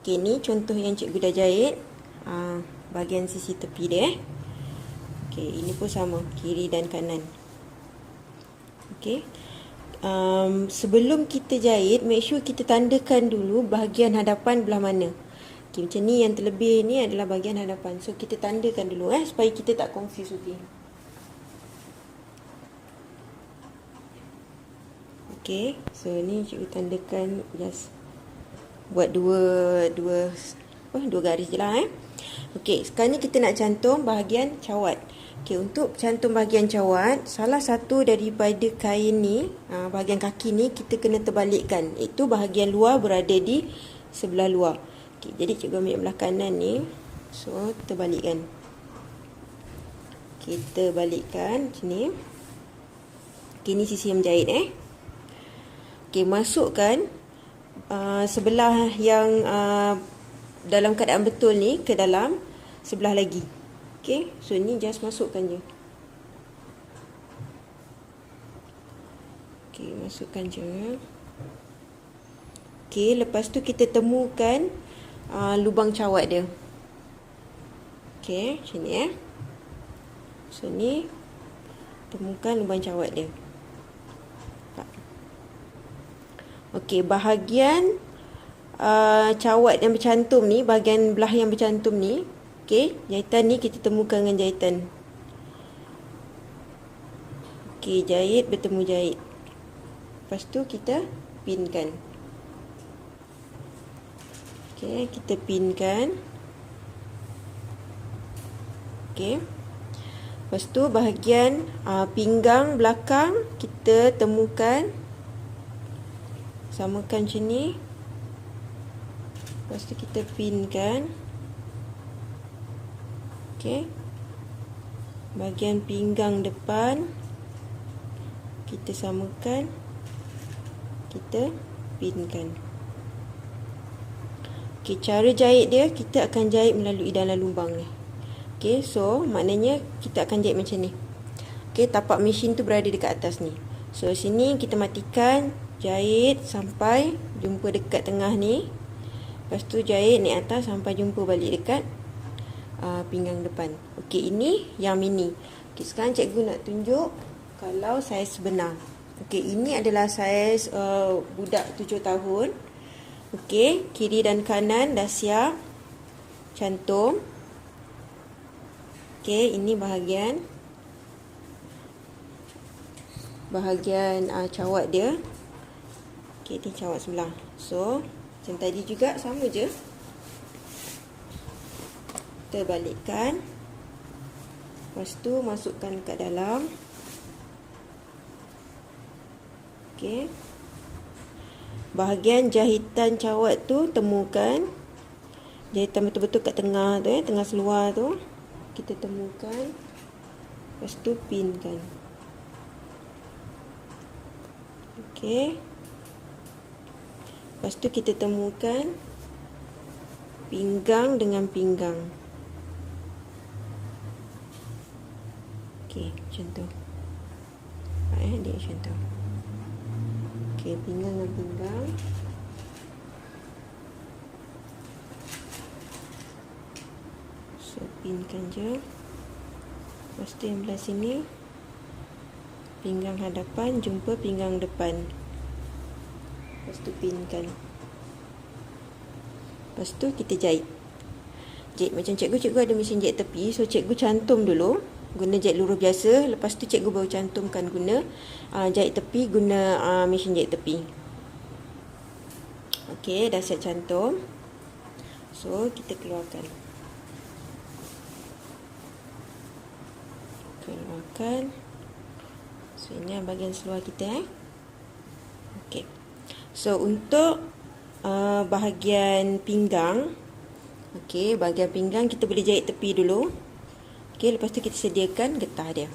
Okey, ni contoh yang cikgu dah jahit. Uh, bahagian sisi tepi dia. Eh. Okey, ini pun sama. Kiri dan kanan. Okey. Um, sebelum kita jahit, make sure kita tandakan dulu bahagian hadapan belah mana. Okey, macam ni yang terlebih ni adalah bahagian hadapan. So, kita tandakan dulu eh, supaya kita tak confuse. Okay. Okey, so ni cikgu tandakan just buat dua dua apa dua garis je lah eh. Okey, sekarang ni kita nak cantum bahagian cawat. Okey, untuk cantum bahagian cawat, salah satu daripada kain ni, ah, bahagian kaki ni kita kena terbalikkan. Itu bahagian luar berada di sebelah luar. Okey, jadi cikgu ambil belah kanan ni. So, terbalikkan. Kita balikkan macam ni. Okey, ni sisi yang menjahit eh. Okey, masukkan uh, sebelah yang uh, dalam keadaan betul ni ke dalam sebelah lagi. Okey, so ni just masukkan je. Okey, masukkan je. Okey, lepas tu kita temukan uh, lubang cawat dia. Okey, sini eh. So ni temukan lubang cawat dia. Okey, bahagian uh, cawat yang bercantum ni, bahagian belah yang bercantum ni, okey, jahitan ni kita temukan dengan jahitan. Okey, jahit bertemu jahit. Lepas tu kita pinkan. Okey, kita pinkan. Okey. Lepas tu bahagian uh, pinggang belakang kita temukan samakan macam ni lepas tu kita pinkan. Ok bahagian pinggang depan. Kita samakan. Kita pinkan. Ok cara jahit dia kita akan jahit melalui dalam lubang ni. Ok so maknanya kita akan jahit macam ni. Ok tapak mesin tu berada dekat atas ni. So sini kita matikan jahit sampai jumpa dekat tengah ni. Lepas tu jahit ni atas sampai jumpa balik dekat uh, pinggang depan. Okey ini yang mini. Okey sekarang cikgu nak tunjuk kalau saiz sebenar. Okey ini adalah saiz uh, budak 7 tahun. Okey kiri dan kanan dah siap cantum. Okey ini bahagian bahagian uh, cawat dia Okey, ni cawat sebelah. So, macam tadi juga sama je. Kita balikkan. Lepas tu masukkan kat dalam. Okey. Bahagian jahitan cawat tu temukan. Jahitan betul-betul kat tengah tu eh, tengah seluar tu. Kita temukan. Lepas tu pinkan. Okey. Lepas tu kita temukan pinggang dengan pinggang. Okey, macam tu. Eh, dia macam tu. Okey, pinggang dengan pinggang. So, pinkan je. Lepas tu yang belah sini. Pinggang hadapan jumpa pinggang depan. Lepas tu pinkan Lepas tu kita jahit. Jahit macam cikgu Cikgu ada mesin jahit tepi. So cikgu cantum dulu. Guna jahit luruh biasa. Lepas tu cikgu baru cantumkan guna uh, Jahit tepi guna uh, mesin jahit tepi. Okey dah siap cantum. So kita keluarkan. Keluarkan. So ini bahagian seluar kita eh So untuk uh, bahagian pinggang Okey, bahagian pinggang kita boleh jahit tepi dulu. Okey, lepas tu kita sediakan getah dia.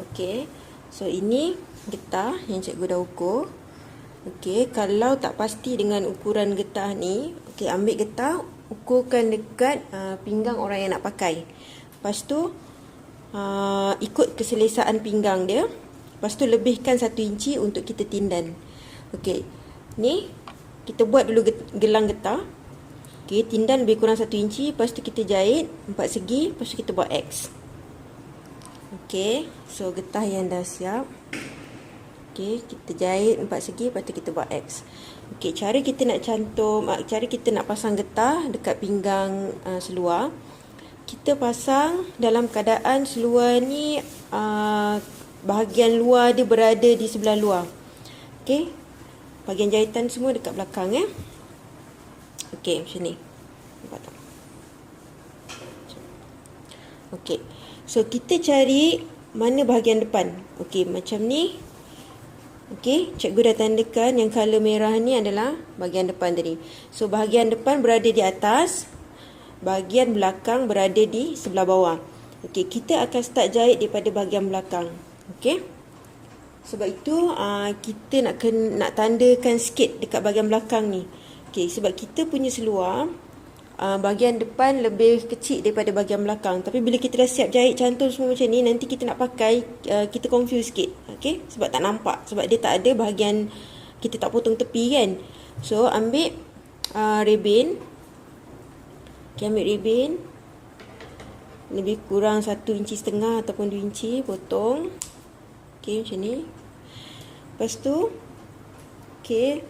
Okey, so ini getah yang cikgu dah ukur. Okey, kalau tak pasti dengan ukuran getah ni Okey, ambil getah, ukurkan dekat uh, pinggang orang yang nak pakai. Lepas tu, uh, ikut keselesaan pinggang dia Lepas tu lebihkan satu inci untuk kita tindan. Okey. Ni kita buat dulu gelang getah. Okey, tindan lebih kurang 1 inci, lepas tu kita jahit empat segi, lepas tu kita buat X. Okey, so getah yang dah siap. Okey, kita jahit empat segi, lepas tu kita buat X. Okey, cara kita nak cantum, ah, cara kita nak pasang getah dekat pinggang uh, seluar. Kita pasang dalam keadaan seluar ni uh, bahagian luar dia berada di sebelah luar. Okey. Bahagian jahitan semua dekat belakang eh. Okey, macam ni. Nampak tak? Okey. So kita cari mana bahagian depan. Okey, macam ni. Okey, cikgu dah tandakan yang color merah ni adalah bahagian depan tadi. So bahagian depan berada di atas, bahagian belakang berada di sebelah bawah. Okey, kita akan start jahit daripada bahagian belakang. Okey. Sebab itu uh, kita nak ken, nak tandakan sikit dekat bahagian belakang ni. Okey, sebab kita punya seluar uh, bahagian depan lebih kecil daripada bahagian belakang. Tapi bila kita dah siap jahit cantum semua macam ni, nanti kita nak pakai uh, kita confuse sikit. Okey, sebab tak nampak, sebab dia tak ada bahagian kita tak potong tepi kan. So ambil uh, rebin. Okey, ambil rebin. Lebih kurang 1 inci setengah ataupun 2 inci potong. Okey, macam ni. Lepas tu, okey,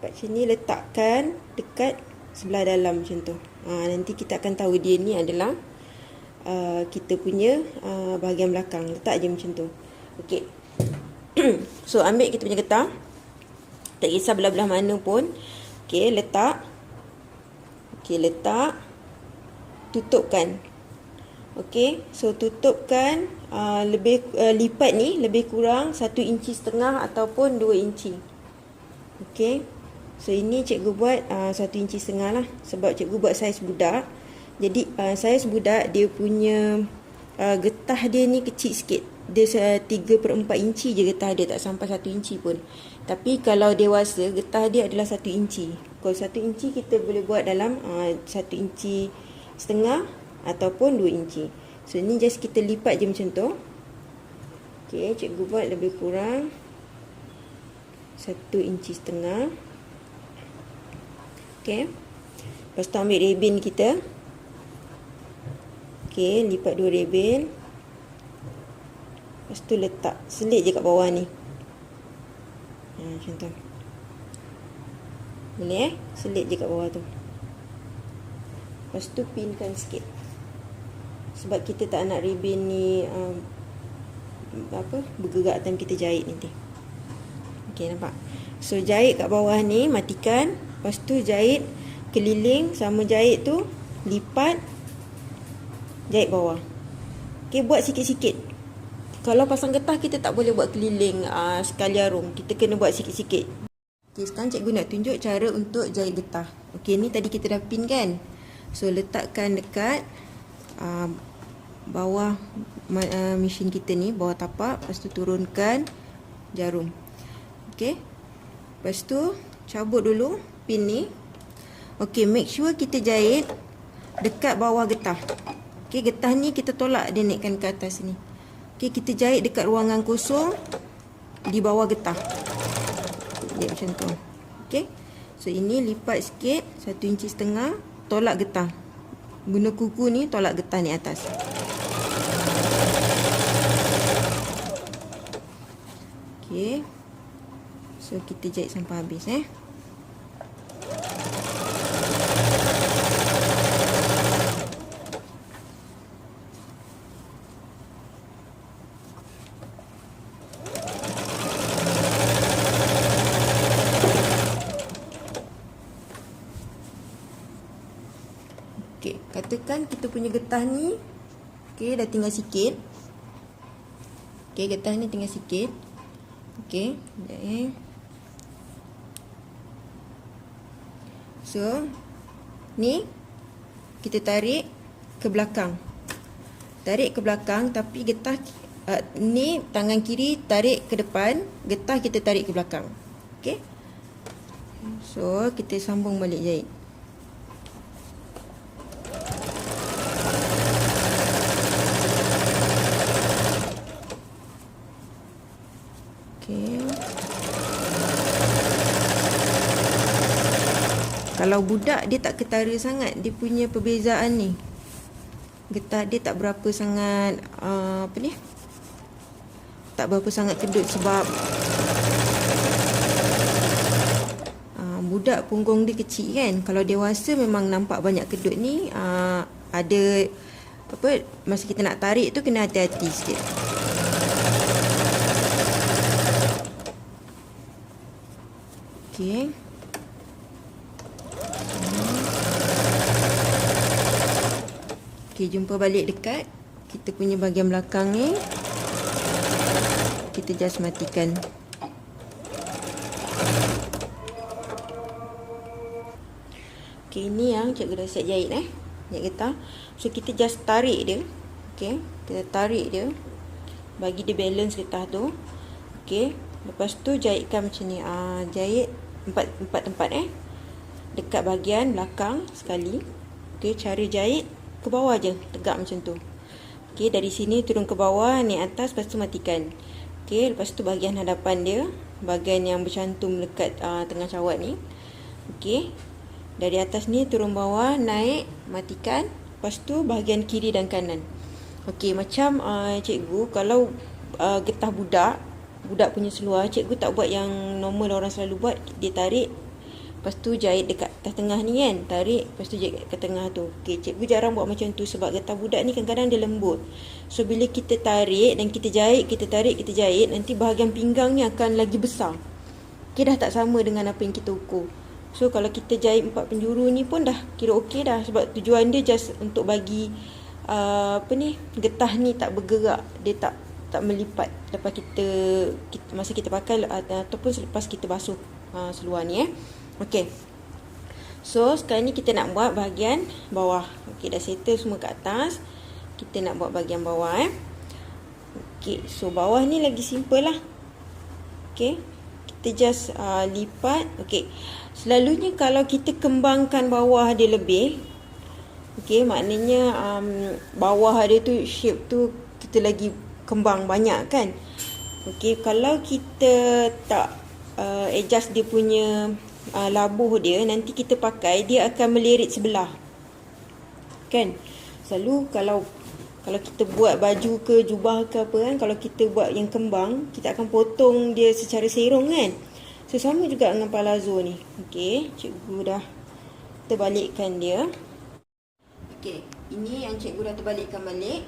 Kat sini letakkan dekat sebelah dalam macam tu. Ha, nanti kita akan tahu dia ni adalah uh, kita punya uh, bahagian belakang. Letak je macam tu. Okey. so ambil kita punya getah. Tak kisah belah-belah mana pun. Okey, letak. Okey, letak. Tutupkan. Okey, so tutupkan uh, lebih uh, lipat ni lebih kurang 1 inci setengah ataupun 2 inci. Okey. So ini cikgu buat uh, satu inci setengah lah sebab cikgu buat saiz budak. Jadi uh, saiz budak dia punya uh, getah dia ni kecil sikit. Dia uh, 3 per 4 inci je getah dia tak sampai 1 inci pun. Tapi kalau dewasa getah dia adalah 1 inci. Kalau 1 inci kita boleh buat dalam uh, 1 inci setengah ataupun 2 inci. So ini just kita lipat je macam tu. Okay, cikgu buat lebih kurang 1 inci setengah. Okey. Lepas tu ambil rebin kita. Okey, lipat dua rebin. Lepas tu letak selit je kat bawah ni. Ha, macam tu. Boleh eh? Selit je kat bawah tu. Lepas tu pinkan sikit. Sebab kita tak nak rebin ni um, apa bergerak time kita jahit nanti. Okey, nampak? So jahit kat bawah ni matikan. Lepas tu jahit keliling sama jahit tu lipat jahit bawah. Okey buat sikit-sikit. Kalau pasang getah kita tak boleh buat keliling uh, sekali arum. Kita kena buat sikit-sikit. Okey sekarang cikgu nak tunjuk cara untuk jahit getah. Okey ni tadi kita dah pin kan. So letakkan dekat uh, bawah uh, mesin kita ni, bawah tapak, lepas tu turunkan jarum. Okey. Lepas tu cabut dulu pin ni. Okey, make sure kita jahit dekat bawah getah. Okey, getah ni kita tolak dia naikkan ke atas ni. Okey, kita jahit dekat ruangan kosong di bawah getah. Dia macam tu. Okey. So ini lipat sikit, 1 inci setengah, tolak getah. Guna kuku ni tolak getah ni atas. Okey. So kita jahit sampai habis eh. Katakan kita punya getah ni okey dah tinggal sikit. Okey, getah ni tinggal sikit. Okey, sekejap eh. So, ni kita tarik ke belakang. Tarik ke belakang tapi getah uh, ni tangan kiri tarik ke depan, getah kita tarik ke belakang. Okey. So, kita sambung balik jahit. Okey. Kalau budak dia tak ketara sangat dia punya perbezaan ni. Getah dia tak berapa sangat uh, apa ni? Tak berapa sangat kedut sebab uh, budak punggung dia kecil kan. Kalau dewasa memang nampak banyak kedut ni uh, ada apa masa kita nak tarik tu kena hati-hati sikit. Okey. Okey, jumpa balik dekat kita punya bahagian belakang ni. Kita just matikan. Okey, ini yang cikgu dah jahit eh. Nak kata. So kita just tarik dia. Okey, kita tarik dia. Bagi dia balance getah tu. Okey, lepas tu jahitkan macam ni. Ah, jahit empat empat tempat eh dekat bahagian belakang sekali okey cara jahit ke bawah je tegak macam tu. Okey dari sini turun ke bawah ni atas lepas tu matikan. Okey lepas tu bahagian hadapan dia bahagian yang bercantum dekat uh, tengah cawat ni. Okey dari atas ni turun bawah naik matikan lepas tu bahagian kiri dan kanan. Okey macam uh, cikgu kalau uh, getah budak budak punya seluar cikgu tak buat yang normal orang selalu buat dia tarik lepas tu jahit dekat atas tengah ni kan tarik lepas tu jahit ke tengah tu. Okay, cikgu jarang buat macam tu sebab getah budak ni kadang-kadang dia lembut. So bila kita tarik dan kita jahit kita tarik kita jahit nanti bahagian pinggang ni akan lagi besar. Okay, dah tak sama dengan apa yang kita ukur. So kalau kita jahit empat penjuru ni pun dah kira okey dah sebab tujuan dia just untuk bagi uh, apa ni getah ni tak bergerak. Dia tak tak melipat lepas kita, kita masa kita pakai ataupun selepas kita basuh uh, seluar ni eh. Okey. So sekarang ni kita nak buat bahagian bawah. Okey dah settle semua kat atas. Kita nak buat bahagian bawah eh. Okey, so bawah ni lagi simple lah. Okey. Kita just uh, lipat. Okey. Selalunya kalau kita kembangkan bawah dia lebih Okey, maknanya um, bawah dia tu shape tu kita lagi kembang banyak kan okey kalau kita tak uh, adjust dia punya uh, labuh dia nanti kita pakai dia akan melirit sebelah. Kan? Selalu kalau kalau kita buat baju ke jubah ke apa kan kalau kita buat yang kembang kita akan potong dia secara serong kan? So sama juga dengan palazzo ni. Okey cikgu dah terbalikkan dia. Okey ini yang cikgu dah terbalikkan balik.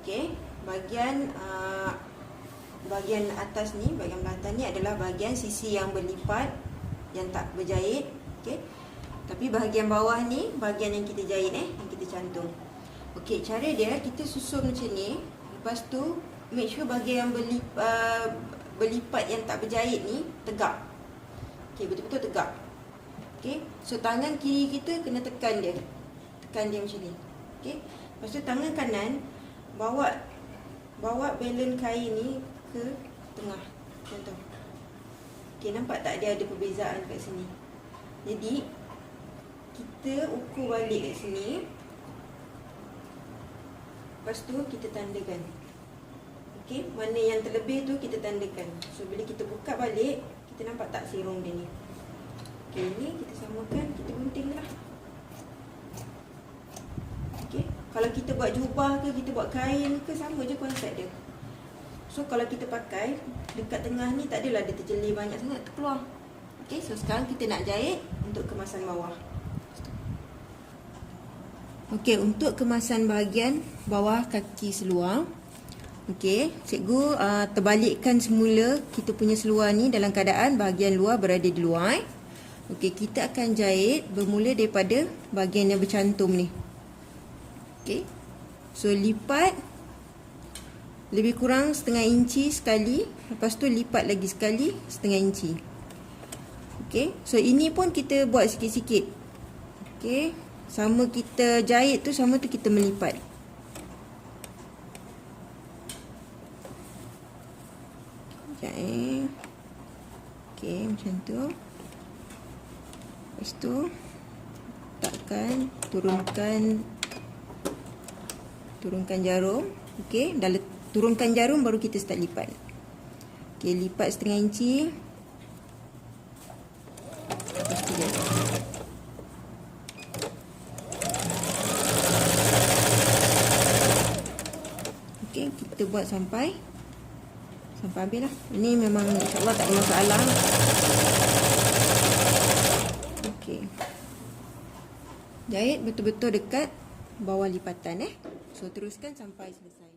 Okey bahagian uh, bahagian atas ni bahagian belakang ni adalah bahagian sisi yang berlipat yang tak berjahit okey? Tapi bahagian bawah ni bahagian yang kita jahit eh yang kita cantum. Okey cara dia kita susun macam ni. Lepas tu make sure bahagian yang berlip, uh, berlipat yang tak berjahit ni tegak. Okey betul-betul tegak. Okey so tangan kiri kita kena tekan dia. Tekan dia macam ni. Okey lepas tu tangan kanan bawa bawa belen kain ni ke tengah. Contoh okey nampak tak dia ada perbezaan kat sini? Jadi kita ukur balik kat sini. Lepas tu kita tandakan. Okey mana yang terlebih tu kita tandakan. So bila kita buka balik kita nampak tak serong dia ni? Okey ni kita samakan kita guntinglah kalau kita buat jubah ke, kita buat kain ke, sama je konsep dia. So, kalau kita pakai, dekat tengah ni tak adalah dia terjelir banyak sangat, terkeluar. Okay, so sekarang kita nak jahit untuk kemasan bawah. Okay, untuk kemasan bahagian bawah kaki seluar. Okay, cikgu uh, terbalikkan semula kita punya seluar ni dalam keadaan bahagian luar berada di luar. Eh. Okay, kita akan jahit bermula daripada bahagian yang bercantum ni. Okey. So lipat lebih kurang setengah inci sekali, lepas tu lipat lagi sekali setengah inci. Okey. So ini pun kita buat sikit-sikit. Okey. Sama kita jahit tu sama tu kita melipat. Jahit. Okey, macam tu. Lepas tu letakkan, turunkan turunkan jarum okey dah turunkan jarum baru kita start lipat. Okey, lipat setengah inci. Okey, kita buat sampai sampai habis lah. Ini memang insya-Allah tak ada masalah. Okey. Jahit betul-betul dekat bawah lipatan eh. So teruskan sampai selesai.